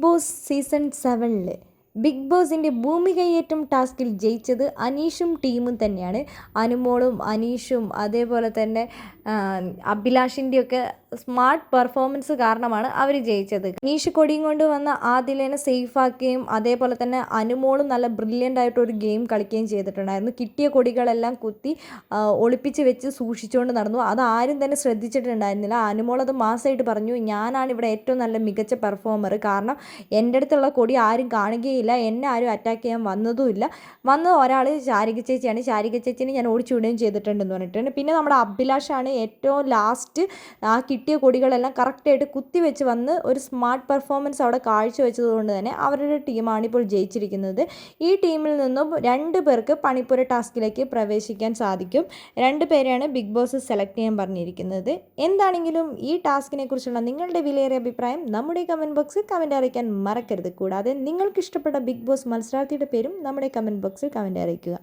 Boss season സെവനിൽ big ബോസിന്റെ ഭൂമി കയ്യേറ്റം ടാസ്കിൽ ജയിച്ചത് അനീഷും ടീമും തന്നെയാണ്. അനുമോളും അനീഷും അതേപോലെ തന്നെ അഭിലാഷിന്റെയൊക്കെ സ്മാർട്ട് പെർഫോമൻസ് കാരണമാണ് അവർ ജയിച്ചത്. അനീഷ് കൊടിയും കൊണ്ട് വന്ന ആദിലേനെ സേഫാക്കുകയും അതേപോലെ തന്നെ അനുമോളും നല്ല ബ്രില്യന്റ് ആയിട്ട് ഒരു ഗെയിം കളിക്കുകയും ചെയ്തിട്ടുണ്ടായിരുന്നു. കിട്ടിയ കൊടികളെല്ലാം കുത്തി ഒളിപ്പിച്ച് വെച്ച് സൂക്ഷിച്ചുകൊണ്ട് നടന്നു. അത് ആരും തന്നെ ശ്രദ്ധിച്ചിട്ടുണ്ടായിരുന്നില്ല. അനുമോൾ അത് മാസമായിട്ട് പറഞ്ഞു ഞാനാണ് ഇവിടെ ഏറ്റവും നല്ല മികച്ച പെർഫോമർ കാരണം എന്റെ അടുത്തുള്ള കൊടി ആരും കാണുകയില്ല എന്നെ ആരും അറ്റാക്ക് ചെയ്യാൻ വന്നതുമില്ല വന്ന ഒരാൾ ശാരിക ചേച്ചിയാണ്. ശാരിക ചേച്ചിനെ ഞാൻ ഓടിച്ചു വിടുകയും ചെയ്തിട്ടുണ്ടെന്ന് പറഞ്ഞിട്ടുണ്ട്. പിന്നെ നമ്മുടെ അഭിലാഷാണ് ഏറ്റവും ലാസ്റ്റ് ആ കിട്ടിയ കൊടികളെല്ലാം കറക്റ്റായിട്ട് കുത്തിവെച്ച് വന്ന് ഒരു സ്മാർട്ട് പെർഫോമൻസ് അവിടെ കാഴ്ചവെച്ചത് കൊണ്ട് തന്നെ അവരുടെ ടീമാണ് ഇപ്പോൾ ജയിച്ചിരിക്കുന്നത്. ഈ ടീമിൽ നിന്നും രണ്ട് പേർക്ക് പണിപ്പുര ടാസ്കിലേക്ക് പ്രവേശിക്കാൻ സാധിക്കും. രണ്ട് പേരെയാണ് ബിഗ് ബോസ് സെലക്ട് ചെയ്യാൻ പറഞ്ഞിരിക്കുന്നത്. എന്താണെങ്കിലും ഈ ടാസ്കിനെ കുറിച്ചുള്ള നിങ്ങളുടെ വിലയേറിയ അഭിപ്രായം നമ്മുടെ കമന്റ് ബോക്സിൽ കമന്റ് അറിയിക്കാൻ മറക്കരുത്. കൂടാതെ നിങ്ങൾക്ക് ഇഷ്ടപ്പെട്ട ബിഗ് ബോസ് മത്സരാർത്ഥിയുടെ പേരും നമ്മുടെ കമന്റ് ബോക്സിൽ കമന്റ് അറിയിക്കുക.